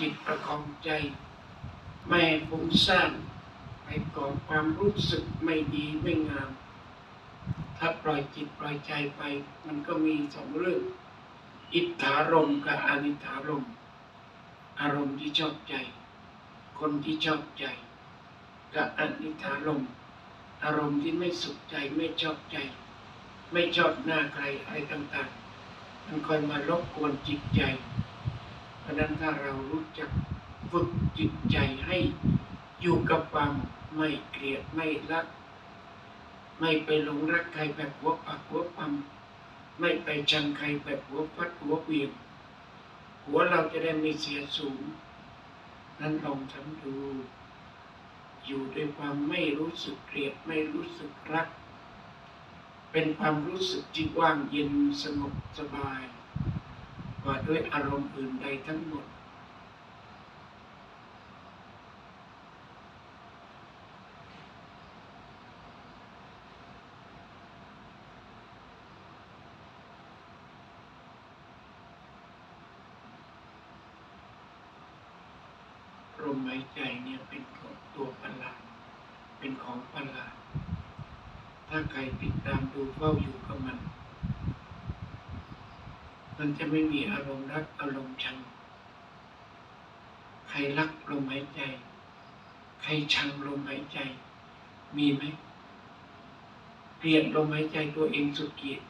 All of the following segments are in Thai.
จิตประคองใจ ไม่ให้ฟุ้งซ่านไปก่อความรู้สึกไม่ดีไม่งาม ถ้าปล่อยจิตปล่อยใจไป มันก็มีสองเรื่อง อิทธารมกับอนิถารมณ์อารมณ์ที่ชอบใจ คนที่ชอบใจ กับอนิถารมณ์อารมณ์ที่ไม่สุขใจไม่ชอบใจ ไม่ชอบหน้าใครอะไรต่างๆ มันคอยมารบกวนจิตใจ เพราะนั้นถ้าเรารู้จักฝึกจิตใจให้อยู่กับความไม่เกลียดไม่รัก ไม่ไปหลงรักใครแบบหัวปักหัวปั๊มไม่ไปชังใครแบบหัวฟัดหัวเวียงหัวเราจะได้ไม่เสียสูง นั้นลองทำดู อยู่ด้วยความไม่รู้สึกเกลียดไม่รู้สึกรัก เป็นความรู้สึกที่ว่างเย็นสงบสบาย กว่าด้วยอารมณ์อื่นใดทั้งหมด ลมหายใจเนี่ยเป็นของตัวประหลาด เป็นของประหลาด ถ้าใครติดตามดูเฝ้าอยู่กับมัน มันจะไม่มีอารมณ์รักอารมณ์ชัง ใครรักลมหายใจ ใครชังลมหายใจ มีไหมเกลียดลมหายใจตัวเองสุดเกลียด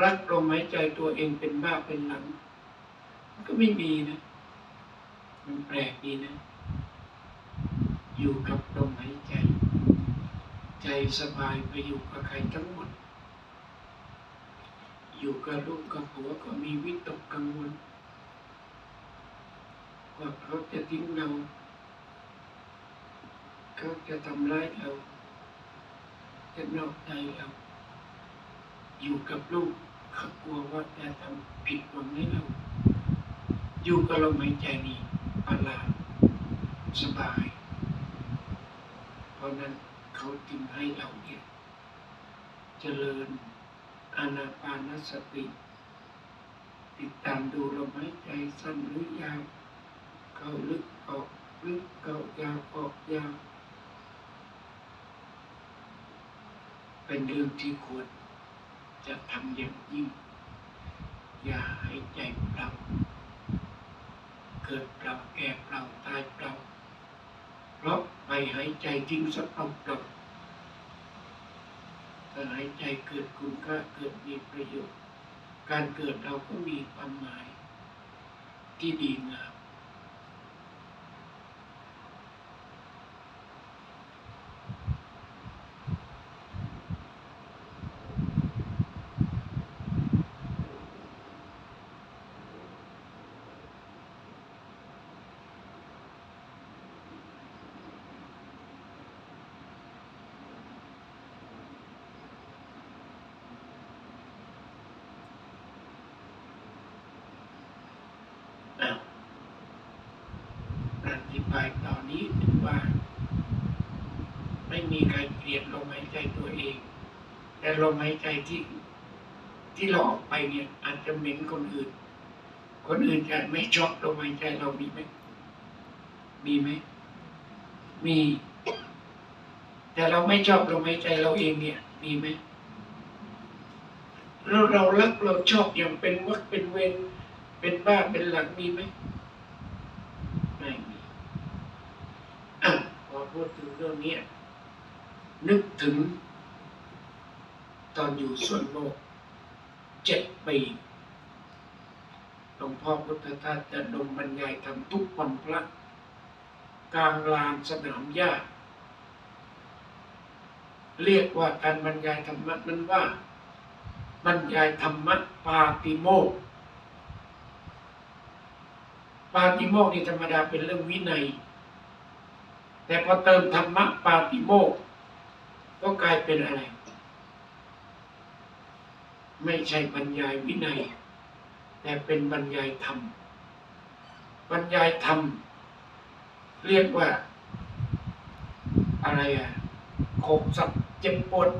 รักลมหายใจตัวเองเป็นบ้าเป็นหลัง มันก็ไม่มีนะ มันแปลกดีนะ อยู่กับลมหายใจ ใจสบายไปอยู่กับใครทั้งหมด อยู่กับลูกกับผัวก็มีวิตกกังวลว่าเขาจะทิ้งเราเขาจะทำร้ายเราจะนอกใจเราอยู่กับลูกเขากลัวว่าจะทำผิดหวังให้เรา อยู่กับลมหายใจนี่ประหลาดสบาย เพราะนั้นเขาจึงให้เราเนี่ยเจริญ อานาปานสติ ติดตามดูลมหายใจสั้นหรือยาว เข้าลึกออกลึกเข้ายาวออกยาว เป็นเรื่องที่ควรจะทำอย่างยิ่ง อย่าให้ใจเปล่าเกิดเปล่าแก่เปล่าตายเปล่าเพราะไปหายใจทิ้งสักเปล่า เปล่าถ้าหายใจเกิดคุณค่าเกิดมีประโยชน์ การเกิดเราก็มีความหมายที่ดีงาม อ้าว อธิบายตอนนี้ถือว่า ไม่มีใครเกลียดลมหายใจตัวเอง แต่ลมหายใจที่ที่เราออกไปเนี่ย อาจจะเหม็นคนอื่น คนอื่นจะไม่ชอบลมหายใจเรามีไหมมีไหมมี แต่เราไม่ชอบลมหายใจเราเองเนี่ย มีไหมแล้วเรารักเราชอบอย่างเป็นวักเป็นเวรเป็นบ้าเป็นหลักมีไหมมีอะ พูดถึงเรื่องนี้นึกถึง ตอนอยู่สวนโลกเจ็ดปีหลวงพ่อพุทธทาสจะดมบรรยายทำทุกวันพระกลางลานสนามหญ้า เรียกว่าการบรรยายธรรมะนั้นว่า บรรยายธรรมะปาติโมกปาติโมกนี่ธรรมดาเป็นเรื่องวินัย แต่พอเติมธรรมะปาติโมกก็กลายเป็นอะไร ไม่ใช่บรรยายวินัย แต่เป็นบรรยายธรรม บรรยายธรรม เรียกว่า อะไรอะโขกสับเจ็บปวด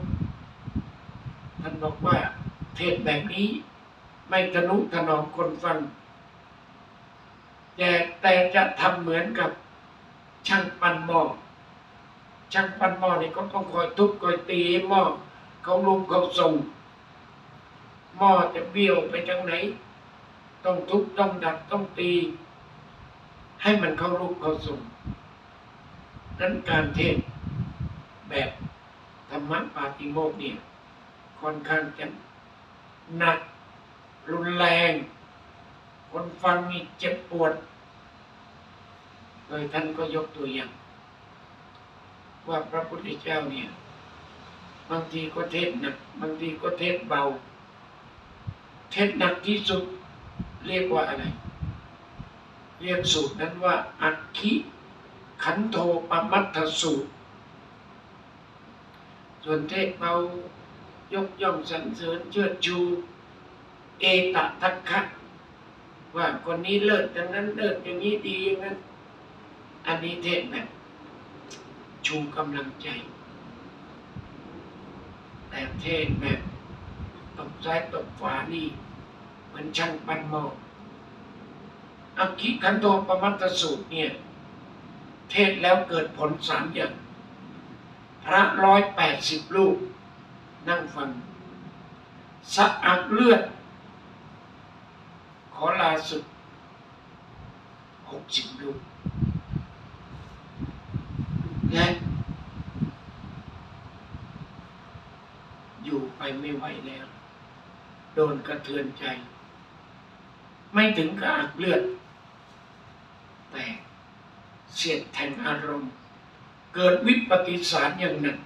ท่านบอกว่า เทศแบบนี้ ไม่ทะนุถนอมคนฟังแต่แต่จะทำเหมือนกับ ช่างปั้นหม้อช่างปั้นหม้อนี่ก็ต้องคอยทุบคอยตีหม้อเขาลุมเขาส่งหม้อจะเบี้ยวไปทางไหน ต้องทุบต้องดัดต้องตี ให้มันเข้ารูปเข้าทรงนั้นการเทศแบบธรรมะปาติโมกข์เนี่ยค่อนข้างจะหนักรุนแรง คนฟังนี่เจ็บปวด โดยท่านก็ยกตัวอย่าง ว่าพระพุทธเจ้าเนี่ย บางทีก็เทศหนักบางทีก็เทศเบา เทศหนักที่สุด เรียกว่าอะไร เรียกสูตรนั้นว่า อัคคิขันโทปมัตถสูตร ส่วนเทศเบายกย่องสรรเสริญเชิดชู เอตทัคคะว่าคนนี้เลิศอย่างนั้นเลิศอย่างนี้ดีอย่างนั้น อันนี้เทศแบบชูกำลังใจ แต่เทศแบบตบซ้ายตบขวานี่เหมือนช่างปั้นหมออักขิขันโตปมัตตสูตรเนี่ย เทศแล้วเกิดผลสามอย่าง พระร้อยแปดสิบรูปนั่งฟังสะอาดเลือด ขอลาสุดหกสิบรูป และอยู่ไปไม่ไหวแล้ว โดนกระเทือนใจ ไม่ถึงกับอักเลือด แต่เสียดแทงอารมณ์ เกิดวิปฏิสารอย่างหนัก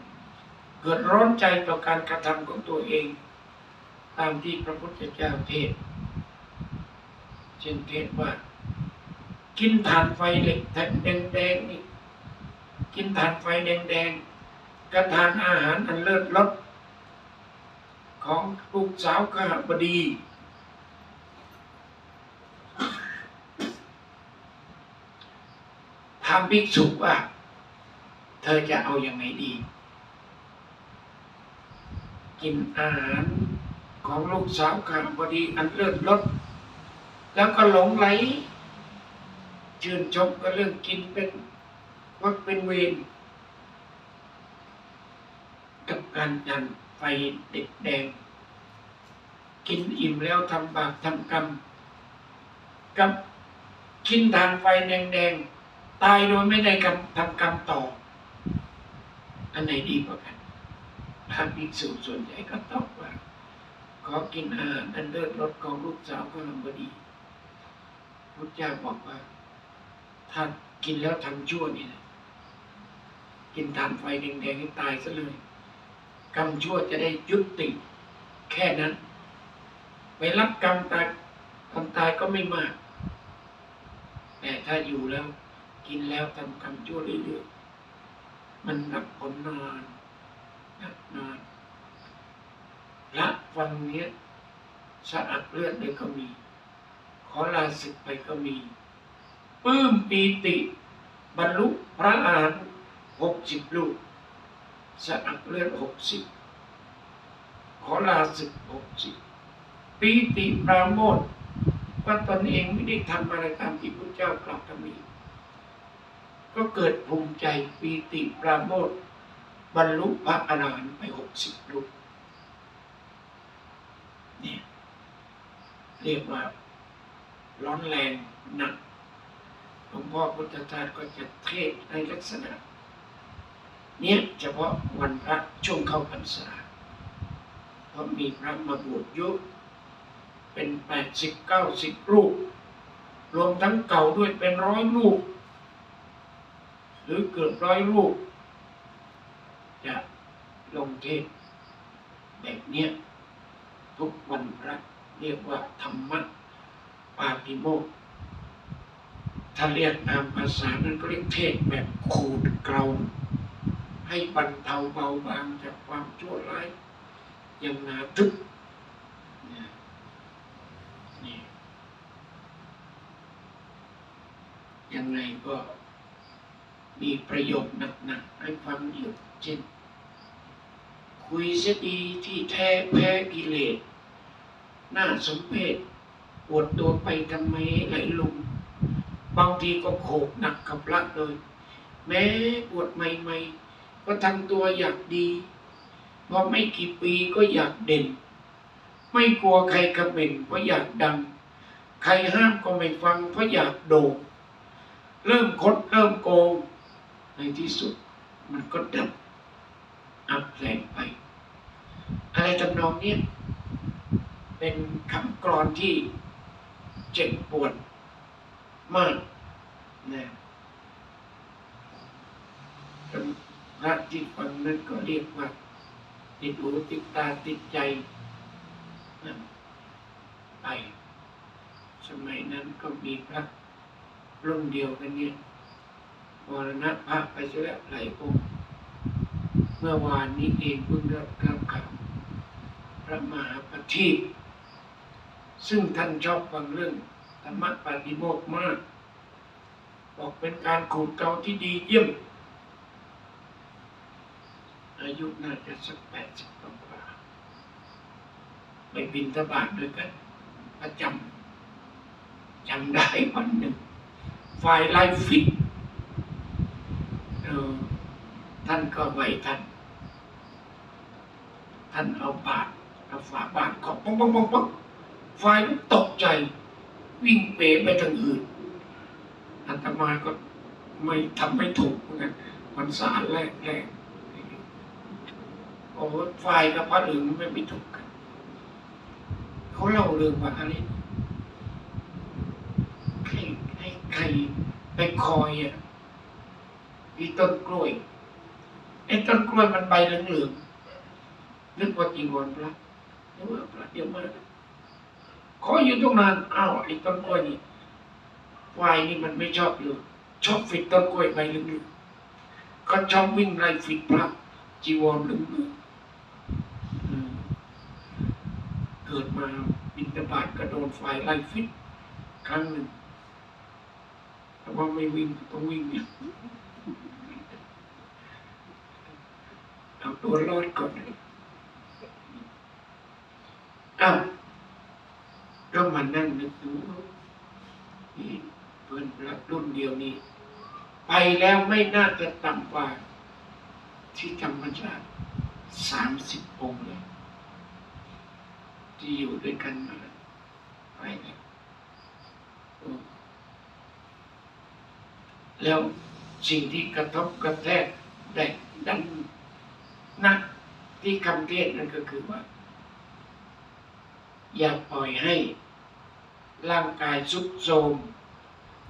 เกิดร้อนใจต่อการกระทำของตัวเอง ตามที่พระพุทธเจ้าเทศน์เช่นเทศว่า กินถ่านไฟเหล็กแดงแดงๆนี่ กินถ่านไฟแดงๆกระทานอาหารอันเลิศรสของลูกสาวขหบดี ถามภิกษุว่า เธอจะเอาอยัางไงดี กินอาหารของลูกสาวขหบดีอันเลิศรสแล้วก็หลงไหลชื่นชมก็เรื่องกินเป็น วักเป็นเวรกับการยันไฟเด็กแดง กินอิ่มแล้วทำบาปทำกรรม กับกินทานไฟแดงๆ ตายโดยไม่ได้กรรมทำกรรมต่อ อันไหนดีกว่ากันพระภิกษุส่วนใหญ่ก็ตอบว่า ขอกินอาหารอันเลิศรสของลูกสาวก็ลำบดีพุทธเจ้าบอกว่า ถ้ากินแล้วทำชั่วนี่นะ กินทานไฟแดงๆให้ตายซะเลยกรรมชั่วจะได้ยุติแค่นั้นไปรับกรรมตายกรรมตายก็ไม่มาก แต่ถ้าอยู่แล้ว กินแล้วทำกรรมชั่วเรื่อยๆมันรับผลนานนักนานละวันเนี้สะอักเลือดเลยก็มี ขอลาศึกไปก็มีปื้มปีติ บรรลุพระอรหันต์ หกสิบลูกสะอักเลือดหกสิบขอลาศึกหกสิบปีติปราโมทว่าตนเองไม่ได้ทำอะไรตามที่พระเจ้ากล่าวทำนี้ก็เกิดภูมิใจปีติปราโมทบรรลุพระอรหันต์ไปหกสิบลูกเนี่ยเรียกว่าร้อนแรงหนักหลวงพ่อพุทธทาสก็จะเทศในลักษณะ เนี้ยเฉพาะวันพระช่วงเข้าพรรษาเพราะมีพระมาบวชเยุเป็นแปดสิบเก้าสิบรูป รวมทั้งเก่าด้วยเป็นร้อยรูป หรือเกือบร้อยรูป จะลงเทศแบบเนี้ยทุกวันพระเรียกว่าธรรมะปาติโมกถ้าเรียกตามภาษานั้นก็เรียกเทศแบบขูดเกลา ให้บรรเทาเบาบางจากความชั่วร้ายอย่างนาทึบเนี่งยังไงก็มีประโยชน์หนักๆให้ฟังอยู่เช่นคุยเสียดีที่แท้แพ้กิเลสหน่าสมเพชปวดตัวไปทำไมไหลลุมบางทีก็โขกหนักกับพระเลย แม้บวชใหม่ๆ ก็ทำตัวอยากดี พอไม่กี่ปีก็อยากเด่น ไม่กลัวใครคอมเมนเพราะอยากดัง ใครห้ามก็ไม่ฟังเพราะอยากโด่งเริ่มคดเริ่มโกง ในที่สุดมันก็ดับอับแรงไป อะไรทำนองเนี้ยเป็นคำกรอนที่เจ็บปวดมากนะ ระที่ฟังนั้นก็เรียกว่า ติดหูติดตาติดใจนะไป สมัยนั้นก็มีพระรุ่นเดียวกันเนี่ยมรณะพระไปเสียแล้วหลายองค์เมื่อวานนี้เองเพิ่งได้รับข่าวพระมหาปทีปซึ่งท่านชอบฟังเรื่องธรรมะปฏิโมกมาก บอกเป็นการขูดเกาที่ดีเยี่ยม อายุน่าจะสักแปดสิบกว่าไปบินทบาทด้วยกันประจำจำได้วันหนึ่งไฟไลฟ์ฟิตท่านก็ไหวท่าน ท่านเอาบาทเอาฝาบาทขอบปังปังปังปังไฟมันตกใจ วิ่งเป๋ไปทางอื่นอาตมาก็ไม่ทำไม่ถูกเหมือนกันมันสารแรกแรก โอ้ไฟกับพระเหลืองไม่ไม่ถูกกันเขาเล่าเรื่องว่าอะไรให้ให้ใครไปคอยอะที่ต้นกล้วยไอ้ต้นกล้วยมันใบเหลืองๆนึกว่าจีวรพระนึกว่าพระเดียวมาขออยู่ตรงนั้นอ้าวไอ้ต้นกล้วยนี่ไฟนี่มันไม่ชอบอยู่ชอบฟิดต้นกล้วยใบเหลืองๆก็ชอบวิ่งไล่ฟิดพระจีวรเหลืองๆอืมเกิดมาบินตบาทก็โดนไฟไล่ฟิตครั้งหนึ่งแต่ว่าไม่วิ่งต้องวิ่งเนี่ยเอาตัวรอดก่อนเอ้าวก็มานั่งนึกดูนี่เพื่อนรักรุ่นเดียวนี้ ไปแล้วไม่น่าจะต่ำกว่าที่ธรรมชาติสามสิบองค์เลย ที่อยู่ด้วยกันมาไปแล้วโอ้แล้วสิ่งที่กระทบกระแทกแดกดันหนักที่คำเทศนั่นก็คือว่า อย่าปล่อยให้ร่างกายสุดโทม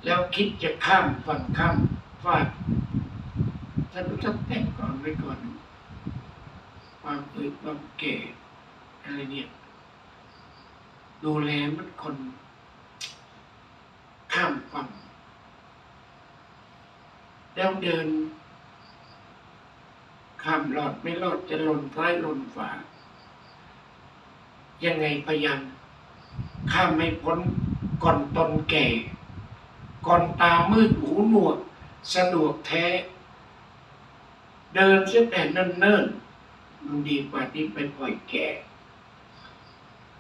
แล้วคิดจะข้ามฝั่งข้ามฟากท่านต้องแต่งก่อนไว้ก่อน ความเกิดความแก่อะไรเนี่ย ดูแลมันคน ข้ามฝั่งแล้วเดิน ข้ามหลอดไม่รอดจะหล่นซ้ายหล่นฝายังไงพยายามข้ามไม่พ้นก่อนตนแก่ ก่อนตามืดหูหนวก สะดวกแท้ เดินเสียแต่เนิ่นๆมันดีกว่าที่ไปปล่อยแก่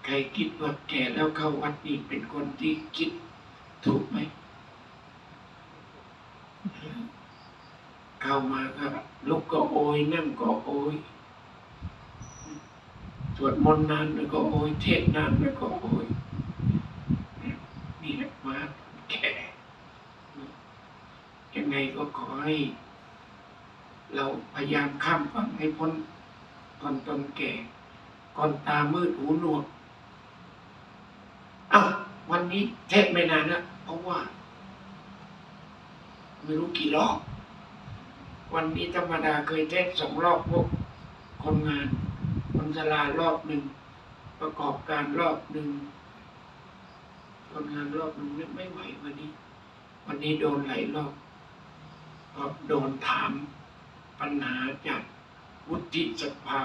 ใครคิดว่าแก่แล้วเข้าวัดนี่เป็นคนที่คิดถูกไหม เข้ามาก็ลุกก็โอยนั่งก็โอยสวดมนต์นานแล้วก็โอยเทศนานแล้วก็โอยนี่แหละมาแก่ยังไงก็ขอให้เราพยายามข้ามฝั่งให้พ้นก่อนตนแก่ ก่อนตามืดหูหนวก อ้าววันนี้เทศไม่นานนะเพราะว่า ไม่รู้กี่รอบวันนี้ธรรมดาเคยเทศสองรอบพวกคนงานคนสลารอบหนึ่งประกอบการรอบหนึ่งคนงานรอบหนึ่งไม่ไม่ไหววันนี้ วันนี้โดนหลายรอบก็โดนถามปัญหาจากวุฒิสภา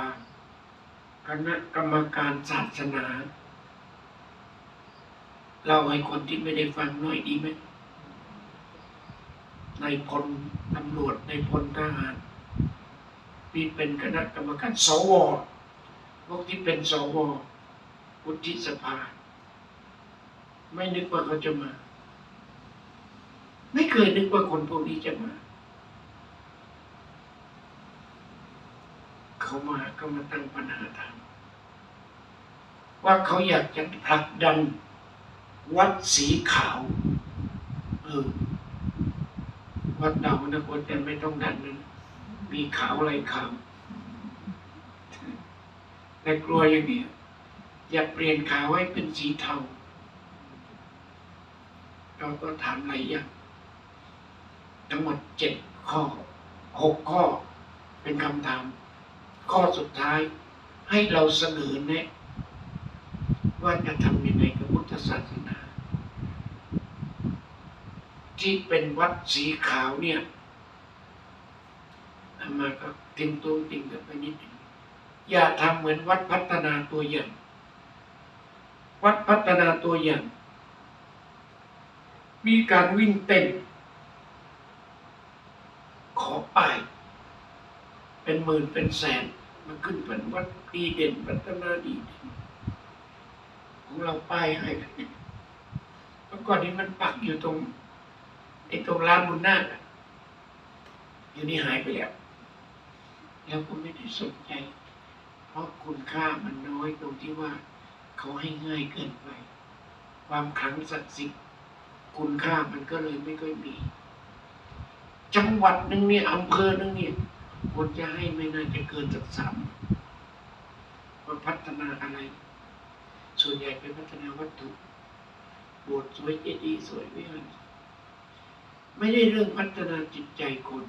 คณะกรรมการศาสนา เล่าให้คนที่ไม่ได้ฟังหน่อยดีไหมในพลตำรวจในพลทหารที่เป็นคณะกรรมการสวพวกที่เป็นสววุฒิสภา ไม่นึกว่าเขาจะมา ไม่เคยนึกว่าคนพวกนี้จะมา เขามาก็มาตั้งปัญหาทางว่าเขาอยากจะผลักดัน วัดสีขาว เออ วัดดาวนะคนแต่ไม่ต้องดันนะมีขาวอะไรขาวแต่กลัวอย่างเนี้ยอยากเปลี่ยนขาวให้เป็นสีเทา เราก็ถามหลายอย่างทั้งหมดเจ็ดข้อหกข้อ เป็นคำถาม ข้อสุดท้ายให้เราเสนอแนะว่าจะทำยังไงกับพุทธศาสนา ที่เป็นวัดสีขาวเนี่ยมาก็ติงตัวติงกันไปนิดหนึ่งอย่าทำเหมือนวัดพัฒนาตัวอย่าง วัดพัฒนาตัวอย่าง มีการวิ่งเต้น ขอป้ายเป็นหมื่นเป็นแสนมันขึ้นเป็นวัดดีเด่นพัฒนาดีเด่นของเราป้ายให้เมื่อก่อนนี้มันปักอยู่ตรง ไอ้ตรงร้านบุญนาคอยู่นี่หายไปแล้ว แล้วก็ไม่ได้สนใจ เพราะคุณค่ามันน้อยตรงที่ว่าเขาให้ง่ายเกินไป ความขลังศักดิ์สิทธิ์คุณค่ามันก็เลยไม่ค่อยมี จังหวัดหนึ่งเนี่ยอำเภอหนึ่งเนี่ยควรจะให้ไม่น่าจะเกินสักสามว่าพัฒนาอะไร ส่วนใหญ่ไปพัฒนาวัตถุโบสถ์สวยเจดีย์สวยวิหาร ไม่ได้เรื่องพัฒนาจิตใจคน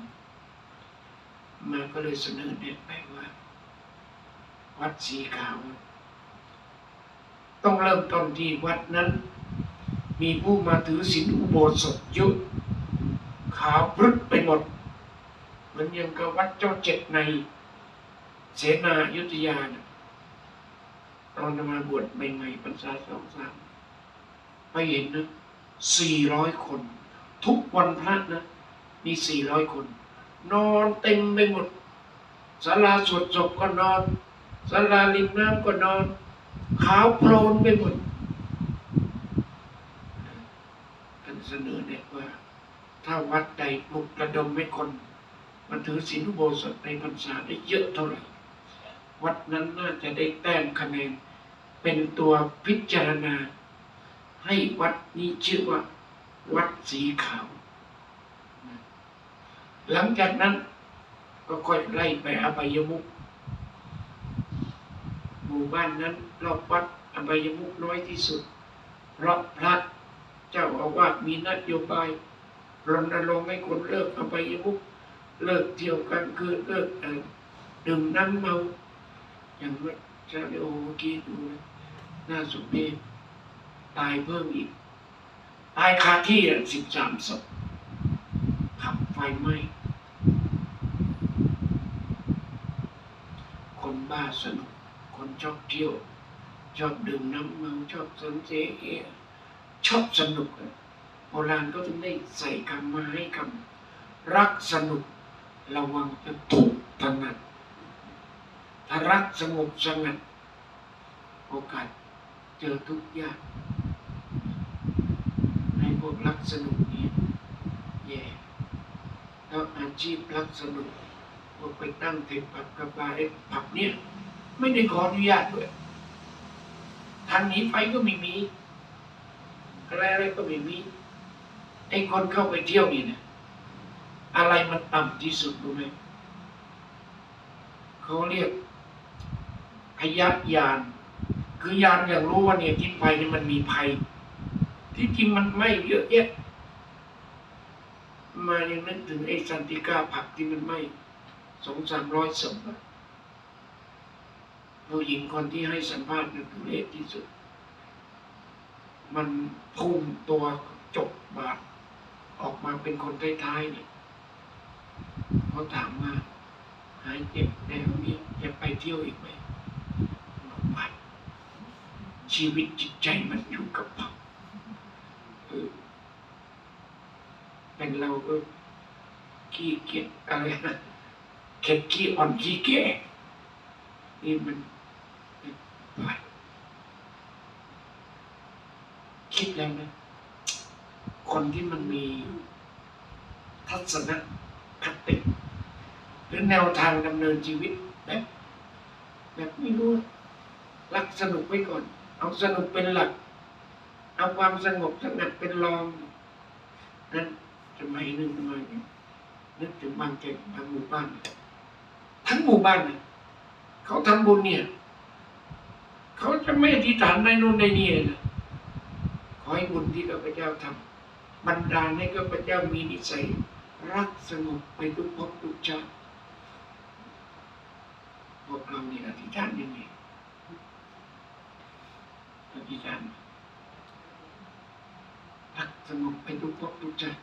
มาก็เลยเสนอแนะไปว่า วัดสีขาว ต้องเริ่มต้นที่วัดนั้น มีผู้มาถือศีลอุโบสถเยอะขาวพรึกไปหมด เหมือนยังกับวัดเจ้าเจ็ดในเสนาอยุธยานะตอนมาบวชใหม่ๆพรรษาสองสามไปเห็นนะสี่ร้อยคน ทุกวันพระนะ มีสี่ร้อยคน นอนเต็มไปหมดศาลาสวดศพก็นอนศาลาริมน้ำก็นอน ขาวโพลนไปหมดท่านเสนอเนี่ยว่า ถ้าวัดใดปลุกระดมให้คนมาถือศีลอุโบสถในพรรษาได้เยอะเท่าไหร่ วัดนั้นน่าจะได้แต้มคะแนนเป็นตัวพิจารณา ให้วัดนี้ชื่อว่า วัดสีขาว หลังจากนั้นก็ค่อยไล่ไปอบายมุกหมู่บ้านนั้นรอบวัดอบายมุกน้อยที่สุด เพราะพระเจ้าอาวาสมีนโยบายรณรงค์ให้คนเลิกอบายมุกเลิกเที่ยวกลางคืนเลิกดื่มน้ำเมา อย่างว่าชาโอเกี้ดูนะน้าสุเมธตายเพิ่มอีก ตายคาที่สิบสามศพขับไฟไหม้คนบ้าสนุก คนชอบเที่ยว ชอบดื่มน้ำเมาชอบสันเสเอชอบสนุกโบราณก็ถึงได้ใส่คำมาให้คำรักสนุกระวังจะถูกถนัดถ้ารักสงบสงัด โอกาสเจอทุกยาก สนุกนี้แย่แล้วอาชีพรักสนุกพวกไปตั้งเทปผับกระบาไอ้ผับเนี่ยไม่ได้ขออนุญาตด้วยทางหนีไฟก็ไม่มีอะไรอะไรก็ไม่มีไอ้คนเข้าไปเที่ยวนี่นะอะไรมันต่ำที่สุดรู้ไหมเขาเรียกพยักยาน คือยานอย่างรู้ว่าเนี่ยทิศภัยนี่มันมีภัย ที่จริงมันไม่เยอะแยะมายังนึกถึงไอ้สันติก้าผักที่มันไหม่สองสามร้อยศพอะผู้หญิงคนที่ให้สัมภาษณ์นั่นทุเรศที่สุด มันพุ่งตัวจบบาดออกมาเป็นคนท้ายๆเนี่ยเขาถามว่าหายเจ็บแล้วเนี่ยจะไปเที่ยวอีกไหมบอกไปชีวิตจิตใจมันอยู่กับผับเออ เป็นเราก็ขี้เกียจอะไรนะเข็ดขี้อ่อนขี้แก่นี่มันคิดแล้วนะ คนที่มันมีทัศนคติหรือแนวทางดำเนินชีวิตแบบแบบไม่รู้รักสนุกไว้ก่อน เอาสนุกเป็นหลัก เอาความสงบสงัดเป็นรองนั้น สมัยหนึ่งมาเนี่ยนึกถึงบางแก่งบางหมู่บ้าน ทั้งหมู่บ้านน่เขาทำบุญเนี่ย เขาจะไม่อธิษฐานในนู่นในนี่เลยนะขอให้บุญที่ข้าพเจ้าทำบันดาลให้ข้าพเจ้ามีนิสัย รักสงบไปทุกภพทุกชาติพวกเราเนี่อธิษฐานยังไงอธิษฐานรักสงบไปทุกภพทุกชาติ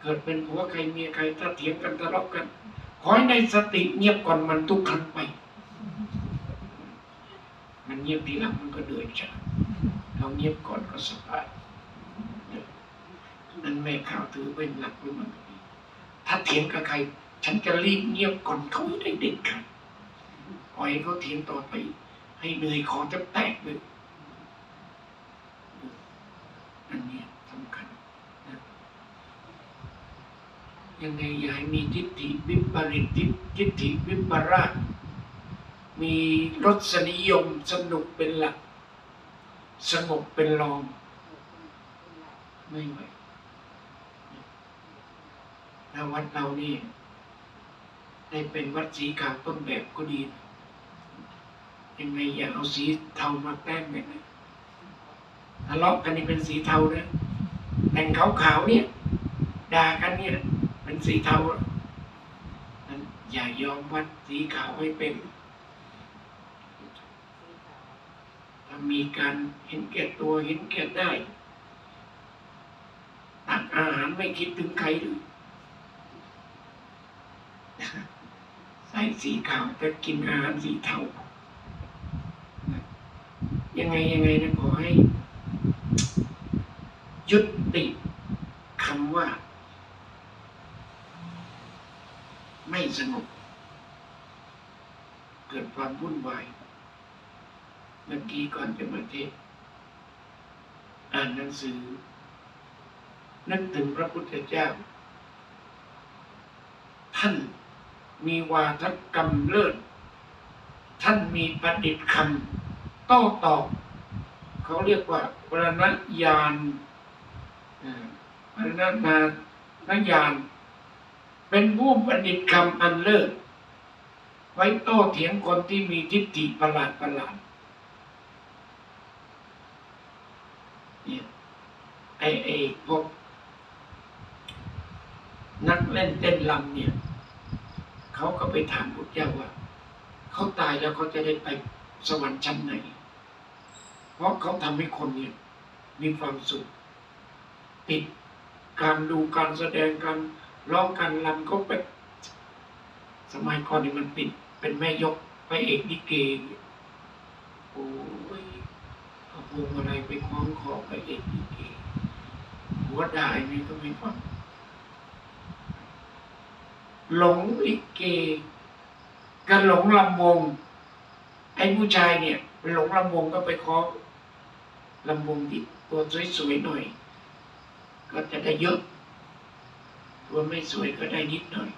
เกิดเป็นผัวใครเมียใครถ้าเถียงกันทะเลาะกัน ขอให้ในสติเงียบก่อนมันทุกครั้งไป มันเงียบทีหลังมันก็เดือดชาเราเงียบก่อนก็สบายนั่นแม่ข่าวถือเป็นหลักไว้มันถ้าเถียงกับใคร ฉันจะรีบเงียบก่อนเขาให้ได้เด็ดขาดปล่อยเขาเถียงต่อไป ให้เหนื่อยคอจะแตกเลยอันเนี้ยสำคัญนะ ยังไงอย่าให้มีทิฏฐิวิปริตทิฏฐิวิปราชมีรสนิยมสนุกเป็นหลัก สงบเป็นรอง ไม่ไหวถ้าวัดเรานี่ได้เป็นวัดสีขาวต้นแบบก็ดี ยังไงอย่าเอาสีเทามาแต้มกันนะทะเลาะกันนี่เป็นสีเทานะแต่งขาวๆเนี่ยด่ากันเนี่ย เป็นสีเทานั้นอย่ายอมวัดสีขาวให้เป็น ถ้ามีการเห็นแก่ตัวเห็นแก่ได้ ตักอาหารไม่คิดถึงใครเลยใส่สีขาวแต่กินอาหารสีเทา ยังไงยังไงนะขอให้ยุติคำว่า ไม่สงบ เกิดความวุ่นวาย เมื่อกี้ก่อนจะมาเทศอ่านหนังสือ นึกถึงพระพุทธเจ้า ท่านมีวาทกรรมเลิศ ท่านมีประดิษฐ์คำโต้ตอบ เขาเรียกว่าปรณญาณปรณญาณญาณ เป็นผู้ประดิษฐ์คำอันเลิศไว้โต้เถียงคนที่มีทิฏฐิประหลาดประหลาดเนี่ยไอ้ไอ้พวกนักเล่นเต้นลำเนี่ย เขาก็ไปถามพุทธเจ้าว่า เขาตายแล้วเขาจะได้ไปสวรรค์ชั้นไหน เพราะเขาทำให้คนเนี่ย มีความสุขติดการดูการแสดงการ ร้องการรำก็เป็นสมัยก่อนนี่มันติด เป็นแม่ยกไปเอกนิเกเนี่ยโอ้ยเอาพวงมาลัยไปคล้องคอไปเอกลิเกหัวได้นี่ก็ไม่ฟังหลงลิเกกับหลงลำวง ไอ้ผู้ชายเนี่ยหลงลำวงก็ไปคล้องลำวงที่ตัวสวยๆหน่อย ก็จะได้เยอะ ตัวไม่สวยก็ได้นิดหน่อย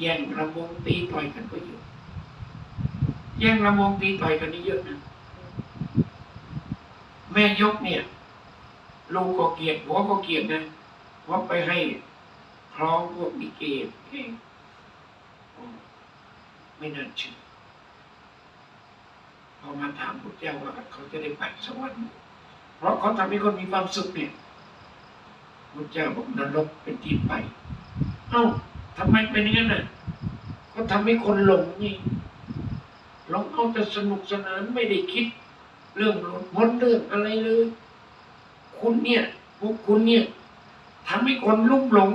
แย่งลำวงตีต่อยกันก็เยอะแย่งลำวงตีต่อยกันนี่เยอะนะแม่ยกเนี่ยลูกก็เกลียดหัวก็เกลียดนะเพราไปให้คล้องพวกนิเกเองโอ้ไม่น่าเชื่อพอมาถามพระเจ้าว่าเขาจะได้ไปสวรรค์เพราะเขาทำให้คนมีความสุขเนี่ย พระเจ้าบอกนรกเป็นที่ไป เอ้าทำไมเป็นอย่างนั้นน่ะ ก็ทำให้คนหลงนี่หลงเอาแต่สนุกสนานไม่ได้คิด เรื่องหลุดพ้นเรื่องอะไรเลย คุณเนี่ยพวกคุณเนี่ยทำให้คนลุ่มหลง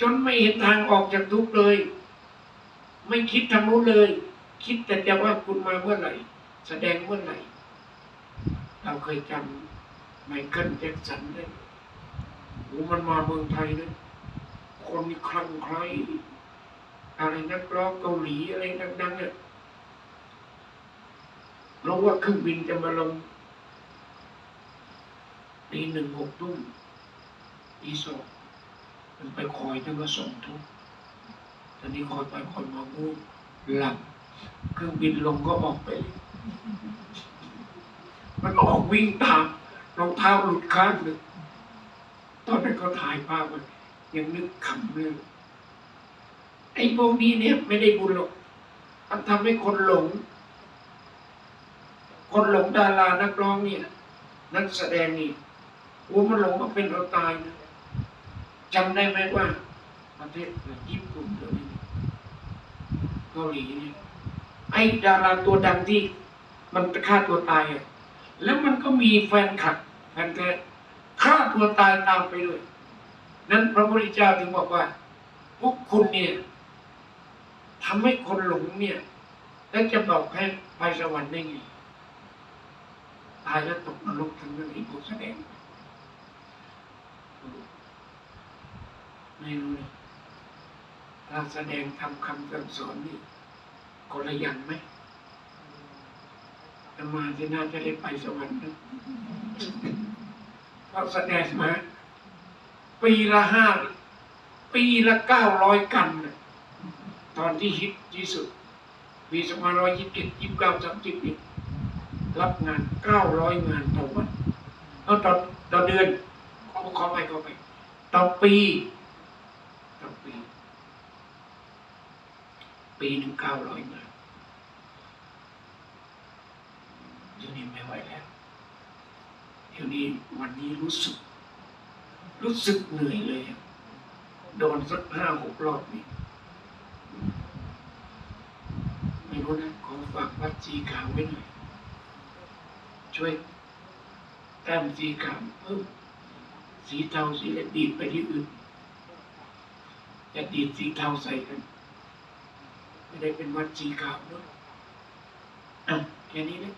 จนไม่เห็นทางออกจากทุกข์เลย ไม่คิดทางนู้นเลย คิดแต่จะว่าคุณมาเมื่อไหร่ แสดงเมื่อไหร่ เราเคยจำไมเคิลแจ็คสันได้ โอ้มันมาเมืองไทยนะคนมีคลั่งไคล้อะไรนักร้องเกาหลีอะไรดังๆเนี่ยรู้ว่าเครื่องบินจะมาลงตีหนึ่งหกทุ่มตีสองมันไปคอยตั้งแต่สองทุ่มตอนนี้คอยไปคอยมางูหลับเครื่องบินลงก็ออกไป มันออกวิ่งตามรองเท้าหลุดข้างหนึ่ง ตอนนั้นก็ถ่ายภาพมันยังนึกขำเลยไอ้พวกนี้เนี่ยไม่ได้บุญหรอกมันทำให้คนหลง คนหลงดารานักร้องเนี่ย นักแสดงนี่โอ้มันหลงมาเป็นเอาตายนะจำได้ไหมว่า ประเทศญี่ปุ่นหรือเกาหลีเนี่ยไอ้ดาราตัวดังที่มันฆ่าตัวตายอะแล้วมันก็มีแฟนคลับแฟนแท้ ฆ่าตัวตายตามไปด้วย นั้นพระพุทธเจ้าถึงบอกว่า พวกคุณเนี่ยทำให้คนหลงเนี่ยแล้วจะบอกให้ไปสวรรค์ได้ไงตายแล้วตกนรกทั้งนั้นไอ้พวกแสดงไม่รู้เลยถ้าแสดงทำคำสั่งสอนนี่คนละอย่างไหมอาตมาจะน่าจะได้ไปสวรรค์นะ เราแสดงมาปีละห้าปีละเก้าร้อยกันน่ะตอนที่ฮิตที่สุด ปีสองพันร้อยยี่สิบเจ็ดยี่สิบเก้าสามสิบนี่รับงานเก้าร้อยงานต่อวันเอาต่อต่อเดือนขอขอไปขอไปต่อปีต่อปี ปีหนึ่งเก้าร้อยงานเดี๋ยวนี้ไม่ไหวแล้ว เดี๋ยวนี้วันนี้รู้สึก รู้สึกเหนื่อยเลยโดนสักห้าหกรอบนี่ไม่รู้นะขอฝากวัดสีขาวไว้หน่อยช่วยแต้มสีขาวเพิ่มสีเทาสีเหลืองดีดไปที่อื่นอย่าดีดสีเทาใส่กันไม่ได้เป็นวัดสีขาวเนอะอะแค่นี้นะ